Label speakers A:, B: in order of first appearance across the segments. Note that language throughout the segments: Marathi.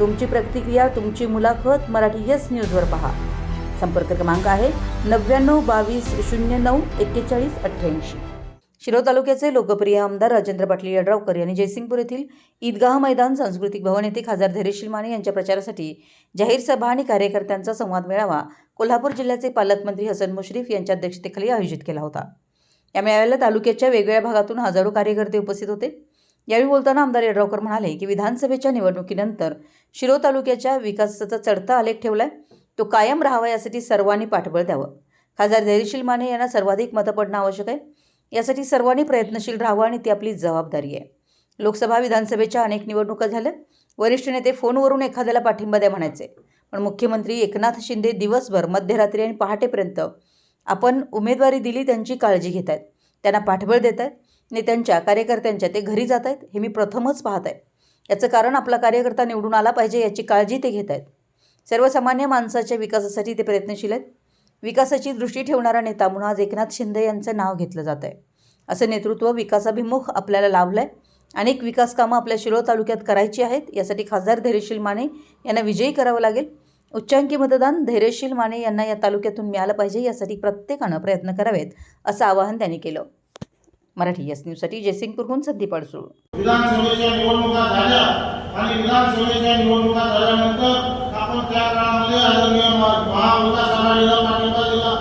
A: तुमची प्रतिक्रिया तुमची मुलाखत मराठी येस न्यूजवर पहा. संपर्क क्रमांक आहे नव्याण्णव बावीस शून्य नऊ एक्केचाळीस अठ्ठ्याऐंशी. शिरो तालुक्याचे लोकप्रिय आमदार राजेंद्र पाटील यड्रावकर यांनी जयसिंगपूर येथील ईदगाह मैदान सांस्कृतिक भवन येथे खासदार धैर्यशील माने यांच्या प्रचारासाठी जाहीर सभा आणि कार्यकर्त्यांचा संवाद मेळावा कोल्हापूर जिल्ह्याचे पालकमंत्री हसन मुश्रीफ यांच्या अध्यक्षतेखाली आयोजित केला होता. या मेळाव्याला तालुक्याच्या वेगवेगळ्या भागातून हजारो कार्यकर्ते उपस्थित होते. यावेळी बोलताना आमदार येड्रावकर म्हणाले की विधानसभेच्या निवडणुकीनंतर शिरो तालुक्याच्या विकासाचा चढता आलेख ठेवलाय. तो कायम राहावा यासाठी सर्वांनी पाठबळ द्यावं. खासदार धैर्यशील माने यांना सर्वाधिक मतं पडणं आवश्यक आहे. यासाठी सर्वांनी प्रयत्नशील राहावं आणि ती आपली जबाबदारी आहे. लोकसभा विधानसभेच्या अनेक निवडणुका झाल्या. वरिष्ठ नेते फोनवरून एखाद्याला पाठिंबा द्या म्हणायचे. पण मुख्यमंत्री एकनाथ शिंदे दिवसभर मध्यरात्री आणि पहाटेपर्यंत आपण उमेदवारी दिली त्यांची काळजी घेत आहेत त्यांना पाठबळ देत आहेत नेत्यांच्या कार्यकर्त्यांच्या ते घरी जात आहेत हे मी प्रथमच पाहत आहे. याचं कारण आपला कार्यकर्ता निवडून आला पाहिजे याची काळजी ते घेत आहेत. सर्वसामान्य माणसाच्या विकासासाठी ते प्रयत्नशील आहेत. विकासाची दृष्टी ठेवणारा नेता म्हणून आज एकनाथ शिंदे यांचं नाव घेतलं जात आहे. असं नेतृत्व विकासाभिमुख आपल्याला लाभलं आहे अनेक विकास कामं आपल्या शिरोळ तालुक्यात करायची आहेत यासाठी खासदार धैर्यशील माने यांना विजयी करावं लागेल. उच्चांकी मतदान धैर्यशील माने यांना या तालुक्यातून मिळालं पाहिजे यासाठी प्रत्येकानं प्रयत्न करावेत असं आवाहन त्यांनी केलं. मराठी एस न्यूजसाठी जयसिंगपूरहून संदीप अडसूळ.
B: विधानसभेच्या निवडणुका झाल्या आणि विधानसभेच्या निवडणुका झाल्यानंतर आपण त्या काळामध्ये आदरणीय महाविकास आघाडीला पाठिंबा दिला.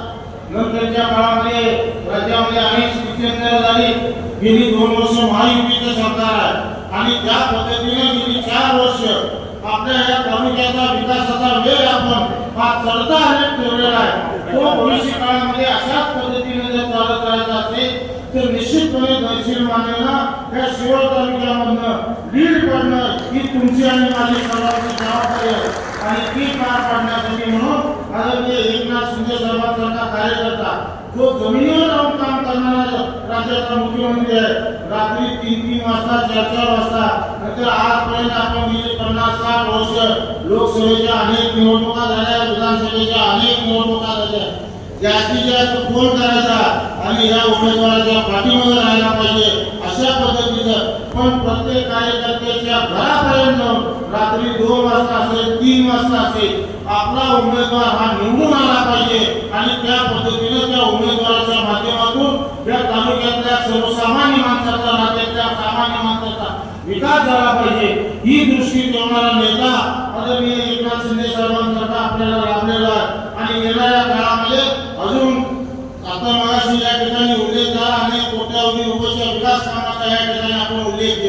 B: नंतरच्या काळामध्ये राज्यामध्ये अनेक स्थित्यंतर झाली. गेली दोन वर्ष महायुतीचं सरकार आहे. आणि त्या पद्धतीने गेली चार वर्ष आपल्या या तालुक्याचा विकासाचा वेग आपण हा चढता आलेख ठेवलेला आहे तो भविष्य काळामध्ये अशाच पद्धतीने जर चालत राहायचा असेल तर निश्चितपणे दर्शील मानेला या शिरोळ तालुक्यामधनं लीड पडणं ही तुमची आणि माझी सर्वांची जबाबदारी आहे. आणि ती पार पाडण्यासाठी म्हणून आदरणीय एकनाथ शिंदे साहेबांसारखा कार्यकर्ता जो जमिनीवर राहून काम करणारा राज्याचा मुख्यमंत्री आहे रात्री तीन तीन वाजता चार चार वाजता नंतर आजपर्यंत आपण गेले पन्नास साठ वर्ष लोकसभेच्या अनेक निवडणुका झाल्या विधानसभेच्या अनेक निवडणुका झाल्या. जास्तीत जास्त फोन करायचा आणि या उमेदवाराच्या पाठीमागे राहायला पाहिजे अशा पद्धतीचं पण प्रत्येक कार्यकर्त्याच्या घरापर्यंत रात्री दोन वाजता असेल तीन वाजता असेल आपला उमेदवार हा निवडून आला पाहिजे आणि त्या पद्धतीनं त्या उमेदवाराच्या माध्यमातून या तालुक्यातल्या सर्वसामान्य माणसाचा राज्यातल्या सामान्य माणसाचा विकास झाला पाहिजे. ही दृष्टी ठेवणारा नेता आदरणीय एकनाथ शिंदे साहेबांसारखा आपल्याला लाभलेला आहे आणि येणाऱ्या काळामध्ये अजून आता मगाशी या ठिकाणी उल्लेख झाला अनेक कोट्यावधी रुपयाच्या विकास कामाचा या ठिकाणी आपण उल्लेख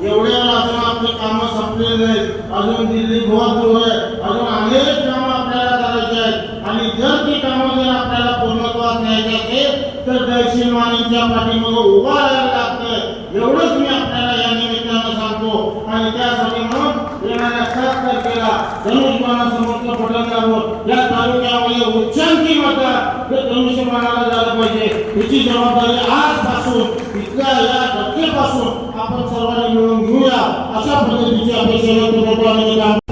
B: एवढ्या एवढ्यावर अजून आपले काम संपलेले नाहीत अजून दिल्ली गोवा आहे. अजून अनेक कामं आपल्याला करायचे आहेत. आणि जर ती कामं जर आपल्याला पूर्णत्वास न्यायचे असेल तर दक्षिण मानेच्या पाठीमध्ये उभा राहायला लागतं एवढंच मी आपल्याला या निमित्तानं सांगतो. आणि त्यासाठी म्हणून येणाऱ्या सात तारखेला धनुष्यमानासमोरचं पटन दाबून या तालुक्यामध्ये उच्चांकी मता हे धनुष्यमानाला झालं पाहिजे. याची जबाबदारी आजपासून इथल्या या धक्केपासून आपण सर्वांनी मिळून घेऊया. अशा पद्धतीची अपेक्षा व्यक्त करतो आणि